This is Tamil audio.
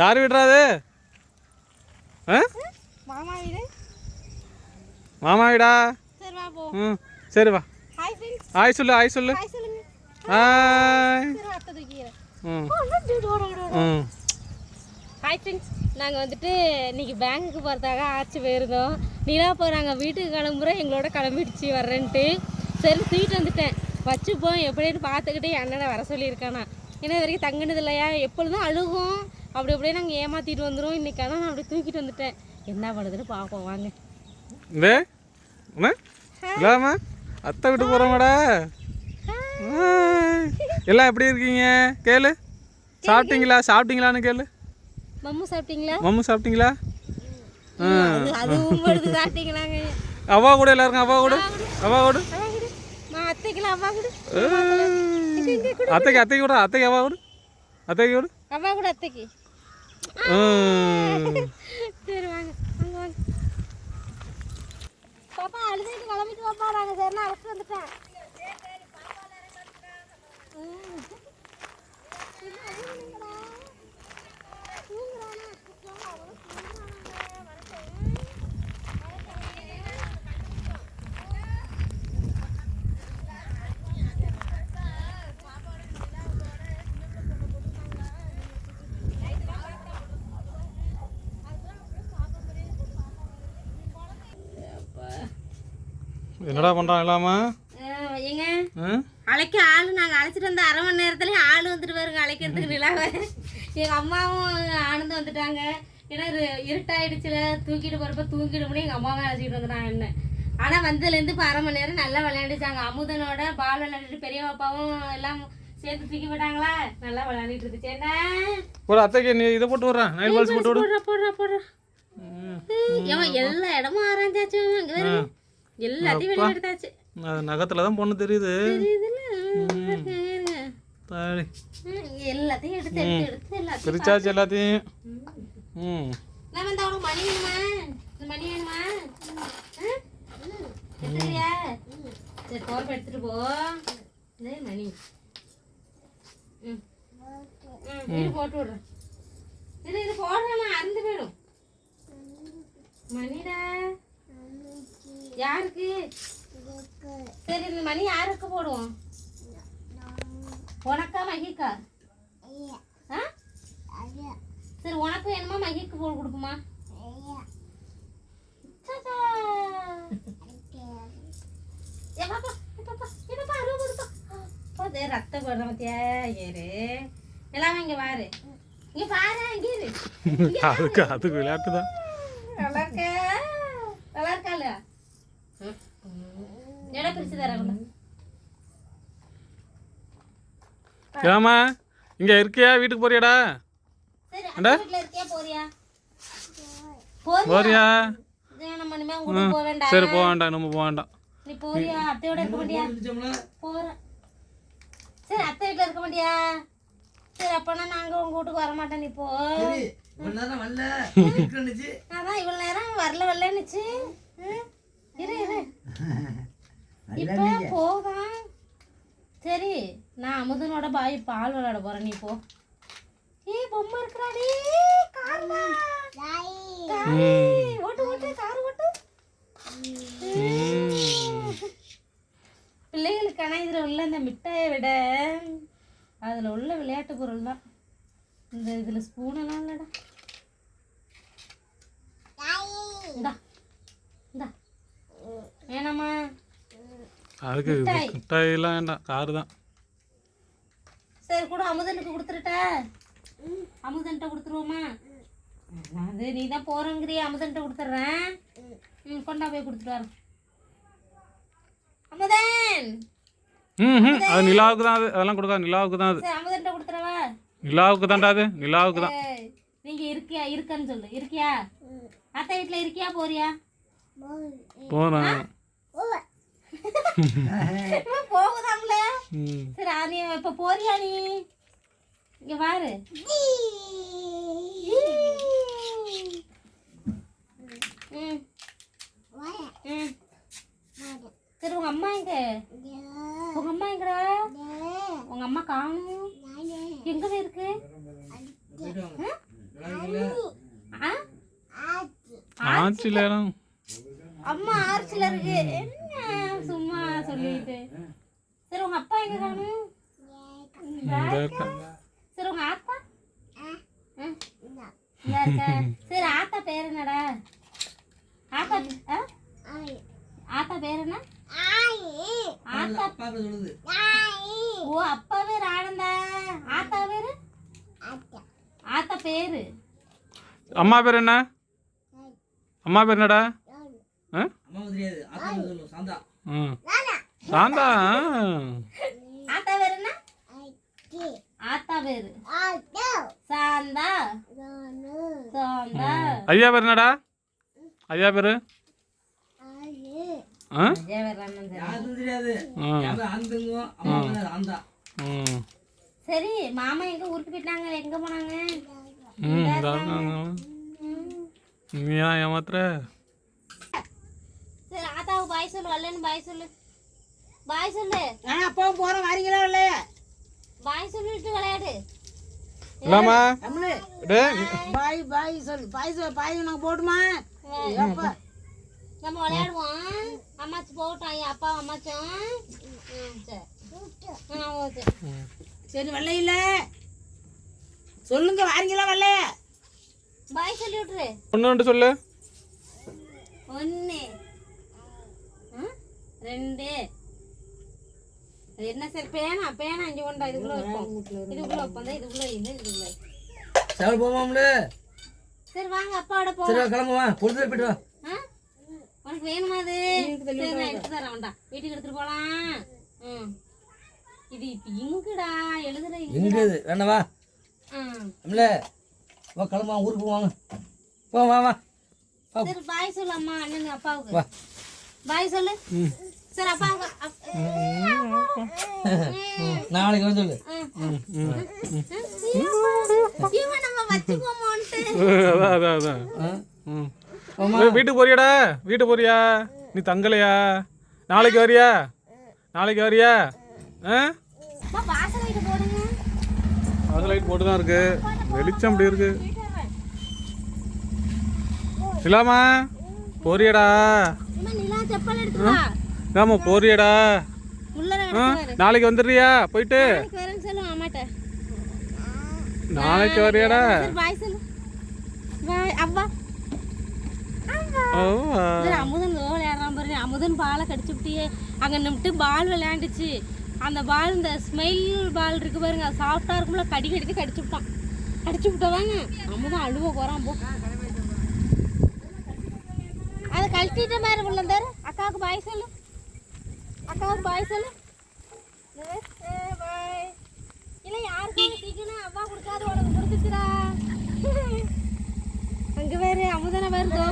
யார் விடுறாது? மாமா வீடு. மாமா வீடா? சரி வா போ. ம் சரி வா. ஹாய் ஃப்ரெண்ட்ஸ் ஆய் சொல்லு ஆய் சொல்லு. ஹாய் சொல்லுங்க. ஆய் சரி வா, அத்தை தூக்கிறேன் ம். ஓடு, ஓடு, ஓடு. ம். ஹாய் ஃப்ரெண்ட்ஸ் நாங்கள் வந்துட்டு இன்னைக்கு பேங்குக்கு போகிறதாக ஆச்சு போயிருந்தோம். நிலா இப்போ நாங்கள் வீட்டுக்கு கிளம்புறோம். எங்களோட கிளம்பிடுச்சு வர்றேன்ட்டு. சரி தூக்கிட்டு வந்துட்டேன். வச்சுப்போம். எப்படின்னு பார்த்துக்கிட்டு அண்ணனை வர சொல்லியிருக்கானா. ஏன்னா இது வரைக்கும் தங்கினது இல்லையா? எப்பொழுதும் அழுகும். அப்படி அப்படியே நாங்கள் ஏமாற்றிட்டு வந்துடும் இன்னைக்கு ஆனால் நான் அப்படி தூக்கிட்டு வந்துட்டேன். என்ன பண்ணுதுன்னு பார்ப்போம். வாங்க. என்ன இல்லாம அத்தை விட்டு போகிறோமாடா எல்லாம் எப்படி இருக்கீங்க? கேளு. சாப்பிட்டீங்களா? சாப்பிட்டீங்களான்னு கேளு. மம்மு சாப்பிட்டீங்களா? மம்மு சாப்பிட்டீங்களா? அவ்வா கூட எல்லாருக்கும் அவ்வா கூட. அவ்வா கூட. அவா அத்தைக்கு அத்தைக்கு கூட அத்தைக்கு அவ்வா கூட. அத்தைக்கு கூட. அவ்வா கூட அத்தைக்கு. பாப்பா அழுதுட்டு கிளம்பிட்டு பாப்பா நாங்கள் சரினா அழைச்சிட்டு வந்துட்டேன். ம். என்னடா பண்ணுறான் இல்லாம? ஏங்க? அழைக்க ஆள் நாங்கள் அழைச்சிட்டு வந்த அரை மணி நேரத்துலேயே ஆள் வந்துட்டு பாருங்க அழைக்கிறதுக்கு நிலாவை எங்கள் அம்மாவும் ஆனந்து வந்துட்டாங்க. ஏன்னா இது இருட்டாயிடுச்சுல தூக்கிட்டு போகிறப்ப தூக்கிட்டு எங்கள் அம்மாவும் அழைச்சிட்டு வந்துட்டாங்க என்ன. ஆனால் வந்ததுலேருந்து இப்போ அரை மணி நேரம் நல்லா விளையாண்டுச்சாங்க. அமுதனோட பால் விளையாண்டுட்டு பெரிய பாப்பாவும் எல்லாம் சேர்த்து தூக்கி போட்டாங்களா? நல்லா விளையாண்டுட்டு இருந்துச்சு. என்ன? ஒரு அத்தைக்கு நீ இதை போட்டு விட்றேன் நைல் பால்ஸ் போட்டு போடுறா போடுறா போடுறா. எல்லா இடமும் ஆராய்ச்சாச்சு இங்கே எல்லாத்தையும் வெளியெடுத்தாச்சு அது நகத்தில் தான் பொண்ணு தெரியுது. எல்லாத்தையும் எடுத்து எடுத்து எடுத்து எல்லாத்தையும் பிரிச்சாச்சு எல்லாத்தையும். ம். மணி வேணுமா? மணி வேணுமா? சரி போறப்ப எடுத்துட்டு போ. மணி. ம். இது போட்டு விடுறேன். இது இது போடுறேம்மா அறுந்து போயிடும். மணிடா யாருக்கு? சரி இந்த மணி யாருக்கு போடுவோம்? உனக்கா மகிக்கா? ஆ? சரி உனக்கு வேணுமா? மகிக்கு போட்டு கொடுக்குமா ரத்தம் போடுற பாத்தியா? ஏறு. எல்லாமே இங்க பாரு. இங்க பாரு, இங்க இரு. அதுக்கு அதுக்கு விளையாட்டு தான் நல்லா இருக்கா? நல்லா இருக்கா இல்லையா? ம். எடை பிரிச்சு தரேன் கொண்டு. ஏமா இங்கே இருக்கியா? வீட்டுக்கு போறியாடா? இருக்கியா, போறியா? சரி போக வேண்டாம் நம்ம போக வேண்டாம். நீ போறியா? அத்தையோட இருக்க மாட்டியா? போறேன் சரி அத்தை வீட்டில் இருக்க மாட்டியா? சரி அப்பனா நாங்க உங்க வீட்டுக்கு வர மாட்டோம் நீ போ. அதான் இவ்வளவு நேரம் வரல வரலன்னுச்சு. ம், இரு இப்போ? அமுதனோட பாய் பால் விளையாட போறேன் நீ போ. ஏய் பொம்மை இருக்கிறாடி கார்ல ஓட்டு ஓட்டு கார் ஓட்டு. பிள்ளைகளுக்கான இதில் உள்ள இந்த மிட்டாயை விட அதில் உள்ள விளையாட்டு பொருள் தான். இந்த இதில் ஸ்பூனெல்லாம் இல்லைடா. இந்தா இந்தா. வேணாமா? அதுக்கு மிட்டாயெல்லாம் வேண்டாம் காரு தான். சரி கூட அமுதனுக்கு கொடுத்துருட்டா. அமுதன்ட்ட கொடுத்துருவோமா? அது நீ தான் போகிறங்கிறிய அமுதன்ட்ட கொடுத்துட்றேன். ம் கொண்டா போய் கொடுத்துட்டு வரேன் அமுதன்! ம் ம் அது நிலாவுக்கு தான் அது அதெல்லாம் கொடுக்காது நிலாவுக்கு தான் அது. அமுதன்ட்ட கொடுத்துறவா நிலாவுக்கு தான்டா அது நிலாவுக்கு தான். இருக்கியா இருக்கன்னு சொல்லு. இருக்கியா? அத்தை வீட்ல இருக்கியா போறியா? போகிறேன் ம். சரி நீ இப்ப போறியா நீ இங்க பாரு. ம். ம். சரி உங்க அம்மா எங்க? உங்க அம்மா எங்கடா? உங்க அம்மா காணும். எங்க இருக்கு? ஆ? ஆ? ஆட்சியில் அம்மா ஆர்ச்சில் இருக்கு. என்ன? சும்மா சொல்லிட்டு. சரி உங்க அப்பா எங்க காணும் இந்த இருக்கா. சரி உங்க ஆத்தா இருக்க. சரி ஆத்தா பேர் என்னடா ஆத்தா ஆ? ஆத்தா பேர் என்ன ஆத்தா ஓ அப்பா பேர் ஆனந்தா. ஆத்தா பேரு? ஆத்தா. பேரு. அம்மா பேர் என்ன? அம்மா பேர் என்னடா? ஆ? அம்மா தெரியாது ஆத்தா பேர் சொல்லும் சாந்தா. ம் சாந்தா. ஆத்தா பேர் என்ன ஆத்தா பேரு? சாந்தா சாந்தா ஐயா பேர் என்னடா ஐயா பேர் சரி மாமா எங்க ஊருக்கு போயிட்டாங்க எங்க போனாங்க. நீ ஏமாத்துற? சரி ஆத்தாவுக்கு பாய் சொல்லு வரலன்னு பாய் சொல்லு. பாய் சொல்லு. நான் அப்பாவும் போறோம் வரீங்களா இல்லையா பாய் சொல்லிட்டு விளையாடு. இல்லாமா? பாய் பாய் சொல்லு. பாய் சொல் பாய் உனக்கு போட்டுமா? நம்ம விளையாடுவோம். அம்மாச்சி போகட்டும் ஐயா அப்பா அம்மாச்சும். சரி. இல்ல. சொல்லுங்க வரீங்களா வரலையா பாய் சொல்லி விட்டுரு. ஒன்று ரெண்டு சொல்லு. ஒன்று ரெண்டு. என்ன சரி? பேனா பேனா இங்கே கொண்டா இதுக்குள்ள வைப்போம். இதுக்குள்ள வைப்போம். இதுக்குள்ள இது இதுக்குள்ள வை. சேவல் போமாம்ல சரி வாங்க அப்பாவோட போ சரி வா, கிளம்புவா பொழுது போயிட்டு வா. ஆ? உனக்கு வேணுமா அது? சரி நான் எடுத்து தரேன் வேண்டாம் வீட்டுக்கு எடுத்துட்டு போலாம். ம். இது இப்ப இங்குடா எழுதுற இங்குடா. இது. வேணா வா. ம் தமிழ வா கிளம்புவா ஊருக்கு போவாங்க போ வா வா. வா. சரி பாய் சொல்லு அம்மா அண்ணனுக்கு அப்பாவுக்கு. வா. பாய் சொல்லு. சரி அப்பாவுக்கு அப்- நாளைக்கு வந்து சொல்லு. அதான் அதான் வீட்டுக்கு போறியாடா. வீட்டுக்கு போறியா? நீ தங்கலையா? நாளைக்கு வரியா? நாளைக்கு வரியா? அது லைட் போட்டு தான் இருக்கு. வெளிச்சம் அப்படி இருக்கு. இல்லாமா போறியடா. இல்லாமா போறியடா. நாளைக்கு வந்துடுறியா? போயிட்டு. நாளைக்கு வரியாடா. அமுதன் விளையாடுறான் பாரு. அமுதன் பாலை கடிச்சு விட்டியே. அங்கே நிமிட்டு பால் விளையாண்டுச்சு. அந்த பால் இந்த ஸ்மெல் பால் இருக்கு பாருங்க. அது சாஃப்டாக இருக்கும்ல. கடி கடித்து கடிச்சு விட்டான். கடிச்சு விட்டதாங்க அமுதன் அழுவ போகிறான் போ. அதை கழட்டிட்ட மாதிரி உள்ள அக்காவுக்கு பாய் சொல்லு. அக்காவுக்கு பாய் சொல்லு. இல்லை யாருக்கும் சீக்கிரம் அவ்வா கொடுக்காது உனக்கு கொடுத்துச்சுடா அங்கே வேறு அமுதனை வேறு தோ